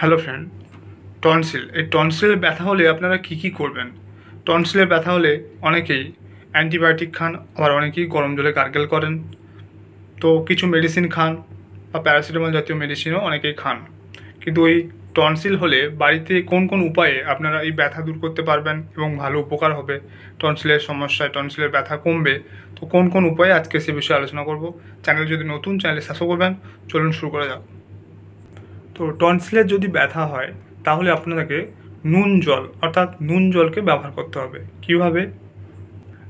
Hello friend tonsil এই টনসিলের ব্যথা হলে আপনারা কী কী করবেন? টনসিলের ব্যথা হলে অনেকেই অ্যান্টিবায়োটিক খান, আবার অনেকেই গরম জলে গার্গেল করেন। তো কিছু মেডিসিন খান, বা প্যারাসিটামল জাতীয় মেডিসিনও অনেকেই খান। কিন্তু ওই টনসিল হলে বাড়িতে কোন কোন উপায়ে আপনারা এই ব্যথা দূর করতে পারবেন এবং ভালো উপকার হবে? টনসিলের সমস্যায় টনসিলের ব্যথা কমবে, তো কোন কোন উপায়ে আজকে সে বিষয়ে আলোচনা করব? চ্যানেল যদি নতুন চ্যানেলে সাবস্ক্রাইব করবেন। চলুন শুরু করা যাক। তো টনসিলের যদি ব্যথা হয়, তাহলে আপনাকে নুন জল, অর্থাৎ নুন জলকে ব্যবহার করতে হবে। কীভাবে?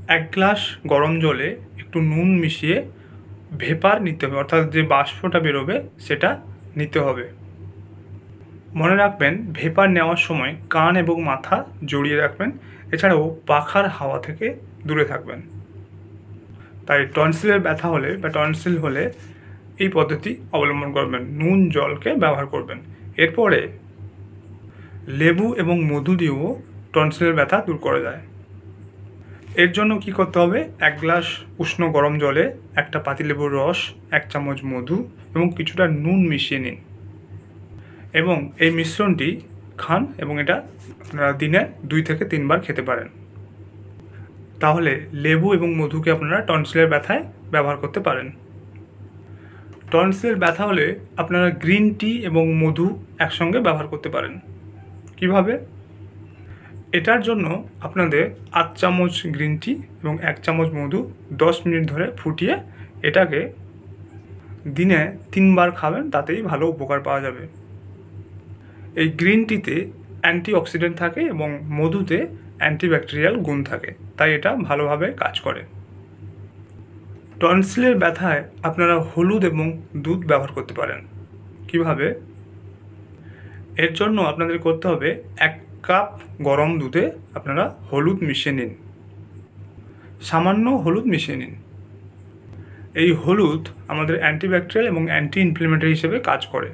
এক গ্লাস গরম জলে একটু নুন মিশিয়ে ভেপার নিতে হবে, অর্থাৎ যে বাষ্পটা বেরোবে সেটা নিতে হবে। মনে রাখবেন, ভেপার নেওয়ার সময় কান এবং মাথা জড়িয়ে রাখবেন, এছাড়াও পাখার হাওয়া থেকে দূরে থাকবেন। তাই টনসিলের ব্যথা হলে বা টনসিল হলে এই পদ্ধতি অবলম্বন করবেন। নুন জলকে ব্যবহার করবেন। এরপরে লেবু এবং মধু দিয়েও টনসিলের ব্যথা দূর করা যায়। এর জন্য কি করতে হবে? এক গ্লাস উষ্ণ গরম জলে একটা পাতিলেবুর রস, এক চামচ মধু এবং কিছুটা নুন মিশিয়ে নিন। এবং এই মিশ্রণটি খান এবং এটা আপনারা দিনে দুই থেকে তিনবার খেতে পারেন। তাহলে লেবু এবং মধুকে আপনারা টনসিলের ব্যথায় ব্যবহার করতে পারেন। টনসিলের ব্যথা হলে আপনারা গ্রিন টি এবং মধু একসঙ্গে ব্যবহার করতে পারেন। কীভাবে? এটার জন্য আপনাদের আধ চামচ গ্রিন টি এবং এক চামচ মধু দশ মিনিট ধরে ফুটিয়ে এটাকে দিনে তিনবার খাবেন, তাতেই ভালো উপকার পাওয়া যাবে। এই গ্রিন টিতে অ্যান্টিঅক্সিডেন্ট থাকে এবং মধুতে অ্যান্টিব্যাকটেরিয়াল গুণ থাকে, তাই এটা ভালোভাবে কাজ করে। টনসিলের ব্যথায় আপনারা হলুদ এবং দুধ ব্যবহার করতে পারেন। কীভাবে? এর জন্য আপনাদের করতে হবে এক কাপ গরম দুধে আপনারা হলুদ মিশিয়ে নিন। সামান্য হলুদ মিশিয়ে নিন। এই হলুদ আমাদের অ্যান্টিব্যাকটেরিয়াল এবং অ্যান্টি ইনফ্লেমেটরি হিসেবে কাজ করে।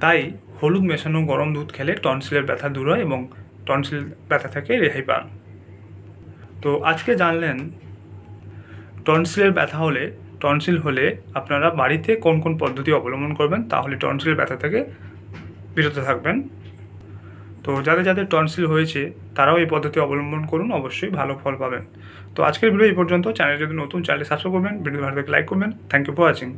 তাই হলুদ মেশানো গরম দুধ খেলে টনসিলের ব্যথা দূর হয় এবং টনসিল ব্যথা থেকে রেহাই পান। তো আজকে জানলেন টনসিলের ব্যথা হলে টনসিল হলে আপনারা বাড়িতে কোন কোন পদ্ধতি অবলম্বন করবেন তাহলে টনসিলের ব্যথা থেকে বিরত থাকবেন। তো যাদের যাদের টনসিল হয়েছে, তারাও এই পদ্ধতি অবলম্বন করুন, অবশ্যই ভালো ফল পাবেন। তো আজকের ভিডিও এই পর্যন্ত। চ্যানেল যদি নতুন চ্যানেল সাবস্ক্রাইব করবেন ভিডিও ভালো লাইক করবেন। Thank you for watching